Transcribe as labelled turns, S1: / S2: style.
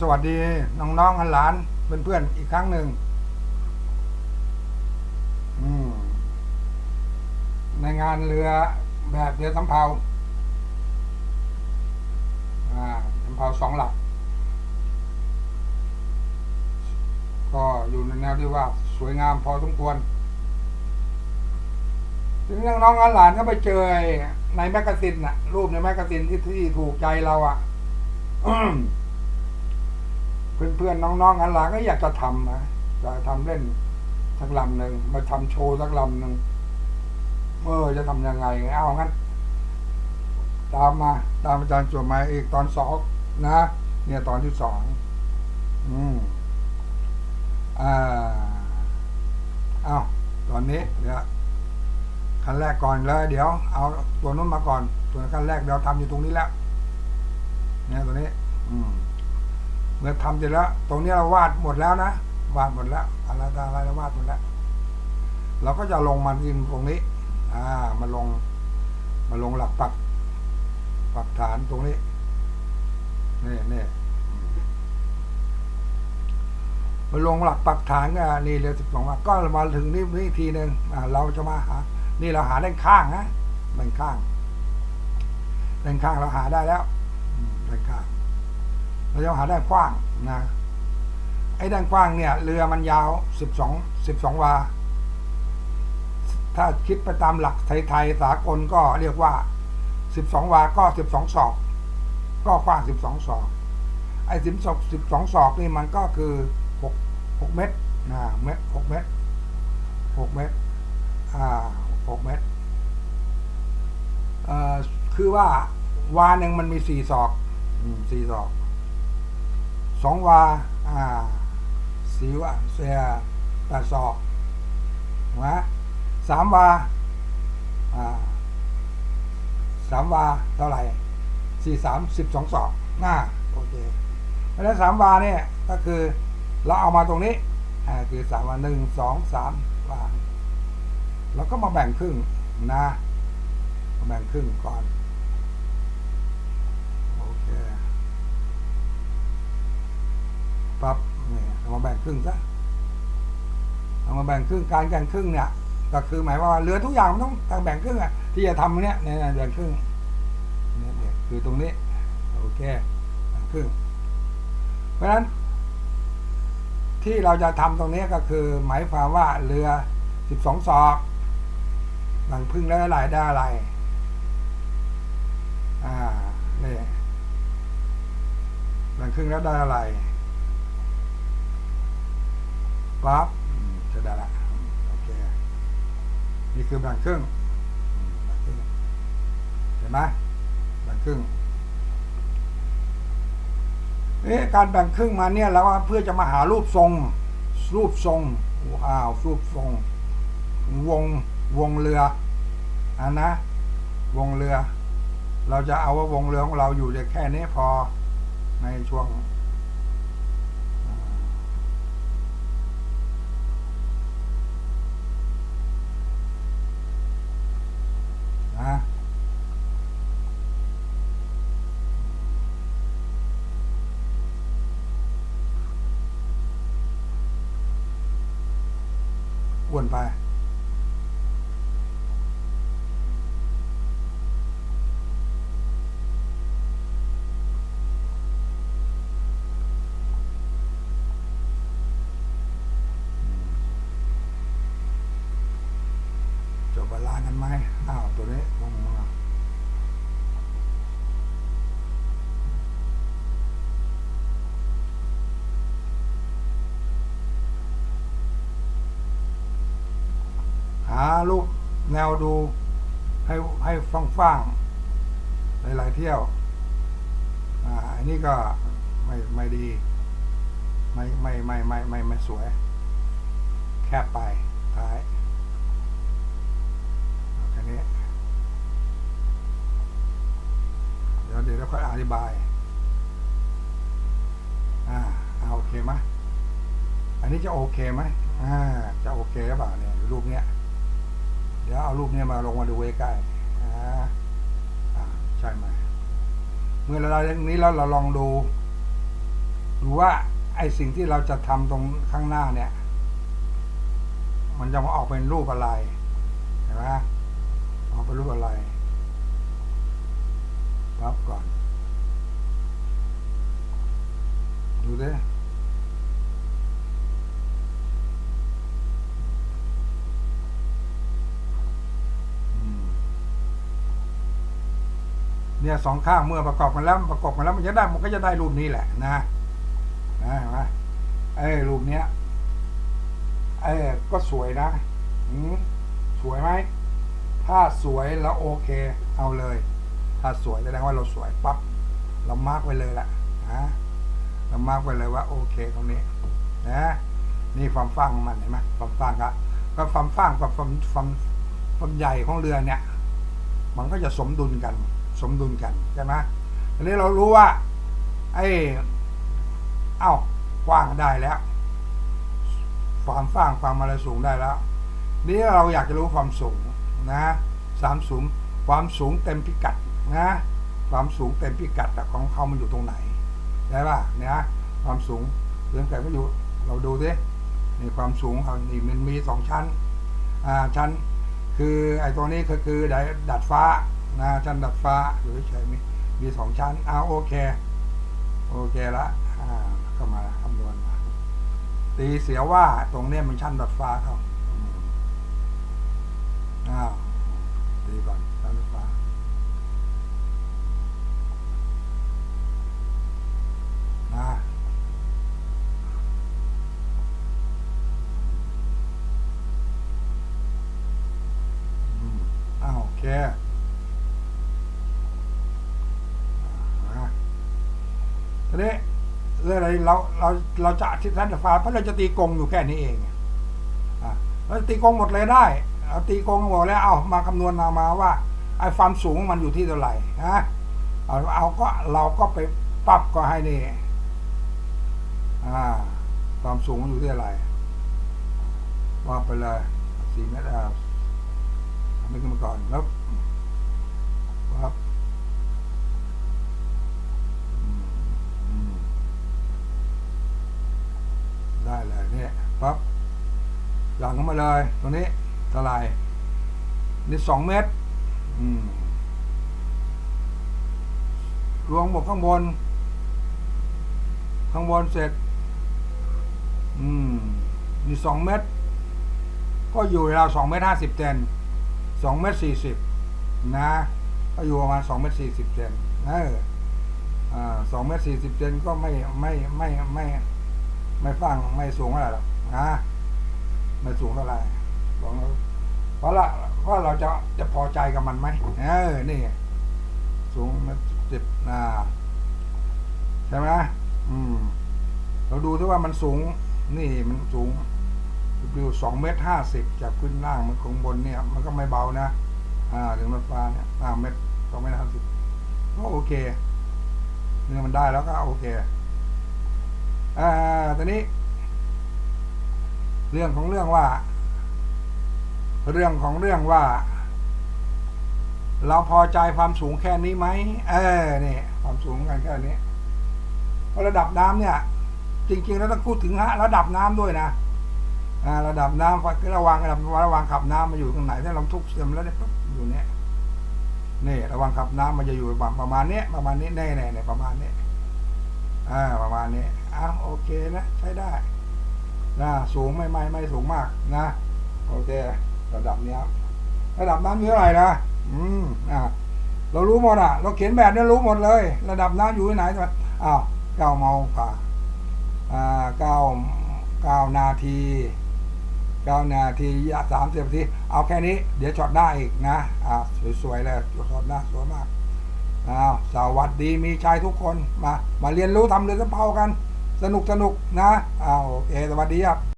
S1: สวัสดีน้องๆหลานเพื่อนๆอีกครั้งหนึ่งในงานเรือแบบเรือสำเภาสำเภาสองหลัก ก็อยู่ในแนวที่ว่าสวยงามพอสมควรทีนี้น้องๆหลานก็ไปเจอในแมกกาซีนน่ะ รูปในแมกกาซีนที่ที่ถูกใจเราอะ เพื่อนๆน้องๆหลานๆก็อยากจะทำนะจะทำเล่นสักลำหนึ่งมาทำโชว์สักลำหนึ่งเออจะทำยังไงเอางั้น ตามมา ตามอาจารย์จวบมาอีกตอนสองนะ เนี่ยตอนที่สองอืมอ่าเอาตอนนี้เดี๋ยวขั้นแรกก่อนเลยเดี๋ยว เอาตัวนู้นมาก่อน ตัวขั้นแรกเดี๋ยวทำอยู่ตรงนี้แล้วเนี่ยตัวนี้ อืม เมื่อทำเสร็จแล้ว ตรงนี้เราวาดหมดแล้วนะ วาดหมดแล้วอะไรต่ออะไรเราวาดหมดแล้ว เราก็จะลงมาที่ตรงนี้ อ่า มาลง มาลงหลักปัก ปักฐานตรงนี้ นี่นี่มาลงหลักปักฐานก็นี่เรือสิบสองว่าก็มาถึงนี่นี่ทีหนึ่งอ่าเราจะมาหา นี่เราหาด้านข้างนะด้านข้างด้านข้างเราหาได้แล้วด้านข้าง เราจะหาด้านกว้างนะไอ้ด้านกว้างเนี่ยเรือมันยาวสิบสองสิบสองวา ถ้าคิดไปตามหลักไทยๆสากลก็เรียกว่าสิบสองวาก็สิบสองศอก ก็กว้างสิบสองศอก ไอ้สิบสองสิบสองศอกนี่มันก็คือหกเมตรนะเมตรหกเมตรหกเมตรอ่าหกเมตรเอ่อคือว่าวาหนึ่งมันมีสี่ศอกอืมสี่ศอก สองวาอ่าสี่วาเสียแปดศอกถูกไหมสามวาอ่าสามวาเท่าไหร่สี่สามสิบสองศอกหน้าโอเคเพราะฉะนั้นสามวาเนี่ยก็คือเราเอามาตรงนี้อ่าคือสามวาหนึ่งสองสามวาแล้วก็มาแบ่งครึ่งนะมาแบ่งครึ่งก่อนโอเค ปั๊บนี่เอามาแบ่งครึ่งซะเอามาแบ่งครึ่งการแบ่งครึ่งเนี่ย ก็คือหมายว่าเหลือทุกอย่างมันต้องการแบ่งครึ่งอะที่จะทำเนี่ยเนี่ยแบ่งครึ่งเนี่ยคือตรงนี้โอเคแบ่งครึ่ง เพราะฉะนั้น ที่เราจะทำตรงนี้ก็คือ หมายความว่าเรือสิบสองศอกแบ่งครึ่งแล้วอะไรได้อะไรอ่านี่แบ่งครึ่งแล้วได้อะไร ปั๊บจะได้ละโอเคนี่คือแบ่งครึ่งเห็นไหมแบ่งครึ่งเอ๊ะการแบ่งครึ่งมาเนี่ยแล้วว่าเพื่อจะมาหารูปทรง รูปทรงว้าวรูปทรง วงวงเรืออันนะ วงเรือ เราจะเอาว่าวงเรือของเราอยู่แค่นี้พอในช่วง นะ อ้วนไป จบบาลานซ์กันไหมอ้าว ตัวนี้ลงมาหา ลูกแนวดูให้ให้ฟังฟังๆหลายๆเที่ยว อ่าอันนี้ก็ไม่ไม่ดี ไม่ไม่ไม่ไม่ไม่ไม่สวย แคบไปท้ายแค่นี้ เดี๋ยวเดี๋ยวเราค่อยอธิบาย อ่าเอาโอเคไหมอันนี้จะโอเคไหมอ่า จะโอเคหรือเปล่าเนี่ยรูปเนี้ย เดี๋ยวเอารูปนี้มาลงมาดูใกล้ๆอ่าอ่าใช่ไหมเมื่อเราได้ตรงนี้แล้วเราลองดูหรือว่าไอ้สิ่งที่เราจะทำตรงข้างหน้าเนี่ย มันจะมาออกเป็นรูปอะไรเห็นไหมออกเป็นรูปอะไรปั๊บก่อน ดูดิ เนี่ยสองข้างเมื่อประกอบกันแล้วประกอบกันแล้วมันจะได้มันก็จะได้รูปนี้แหละนะนะเห็นไหมเอ้รูปเนี้ยเอ้ก็สวยนะอืสวยไหมถ้าสวยแล้วโอเค เอาเลย ถ้าสวยแสดงว่าเราสวยปั๊บเรามาร์กไว้เลยละนะเรามาร์กไว้เลยว่าโอเคตรงนี้นะนี่ความฟ้างของมันเห็นไหมความฟ้างก็ก็ความฟ้างกับความความความใหญ่ของเรือเนี่ย มันก็จะสมดุลกัน สมดุลกันใช่ไหมทีนี้เรารู้ว่าไอ้เอ้ากว้างได้แล้วความฟ้างความอะไรสูงได้แล้ว นี่เราอยากจะรู้ความสูงนะสามสูงความสูงเต็มพิกัดนะความสูงเต็มพิกัดของเขามันอยู่ตรงไหนได้ป่ะเนี่ยความสูงเรื่องไก่ไม่อยู่เราดูดินี่ความสูงเขานี่มันมีสองชั้นอ่าชั้นคือไอ้ตัวนี้ก็คือดัดฟ้า นะชั้นดัดฟ้าอยู่เฉยมีมีสองชั้นเอาโอเค โอเคละอ่าเข้ามาคำนวณมาตีเสียว่าตรงเนี้ยมันชั้นดัดฟ้าเขาอืมอ้าวตีก่อนชั้นดัดฟ้า นะอืมอ้าวโอเคอ่าทีนี้เรืออะไรเราเราเราจะทิศทางฟ้าเพราะเราจะตีกงอยู่แค่นี้เองอะเราตีกงหมดเลยได้เอาตีกงหมดแล้วเอามาคำนวณมามาว่าไอ้ความสูงมันอยู่ที่เท่าไหร่นะเอาเอาก็เราก็ไปปรับก็ให้นี่อ่าความสูงมันอยู่ที่อะไรว่าไปเลยสี่เมตรอ่าทำให้ขึ้นมาก่อนแล้วครับอืมอืมได้เลยเนี่ย ปั๊บหลังเข้ามาเลยตรงนี้เท่าไหร่นี่สองเมตรอืมรวมหมดข้างบน ข้างบนเสร็จ อืมมีสองเมตร ก็อยู่ราวสองเมตรห้าสิบเซนสองเมตรสี่สิบนะก็อยู่ประมาณสองเมตรสี่สิบเซนเอออ่าสองเมตรสี่สิบเซนก็ไม่ไม่ไม่ไม่ ไม่ฟังไม่สูงเท่าไรหรอก นะไม่สูงเท่าไหร่ลองเพราะละเพราะเราจะจะพอใจกับมันไหมเออนี่สูงมตรสิบอ่าใช่ไหมอืม เราดูที่ว่ามันสูง นี่มันสูงอยู่สองเมตรห้าสิบจากพื้นล่างมันคงบนเนี่ย มันก็ไม่เบานะอ่า ถึงรถฟ้าเนี่ยห้าเมตรสองเมตรห้าสิบก็โอเคเนี่ยมันได้แล้วก็โอเค อ่าตอนนี้ เรื่องของเรื่องว่า เรื่องของเรื่องว่า เราพอใจความสูงแค่นี้ไหมเออนี่ความสูงกันแค่นี้เพราะระดับน้ำเนี่ย จริงๆแล้วต้องพูดถึงฮะระดับน้ำด้วยนะระดับน้ำคือระวังระดับระวังขับน้ำมาอยู่ตรงไหนถ้าเราทุกเสียมแล้วเนี่ยปุ๊บอยู่เนี่ยนี่ระวังขับน้ำมันจะอยู่ประมาณนี้ประมาณนี้แน่ๆเนี่ยประมาณนี้อ่าประมาณนี้อ้าวโอเคนะใช้ได้ นะสูงไม่ไม่ไม่สูงมากนะโอเค ระดับเนี้ยระดับน้ำอยู่เท่าไหร่นะอืมอ่าเรารู้หมดอะ เราเขียนแบบนี้รู้หมดเลย ระดับน้ำอยู่ที่ไหนอ้าวเก้าโมงกว่าอ่าเก้าเก้านาทีเก้านาทีสามสิบนาทีเอาแค่นี้ เดี๋ยวช็อตหน้าอีกนะอ่าสวยๆเลยช็อตหน้าสวยมากอ้าวสวัสดีมีชายทุกคนมา มาเรียนรู้ทำเรือสำเภากัน สนุกสนุกนะอ้าวโอเคสวัสดีครับ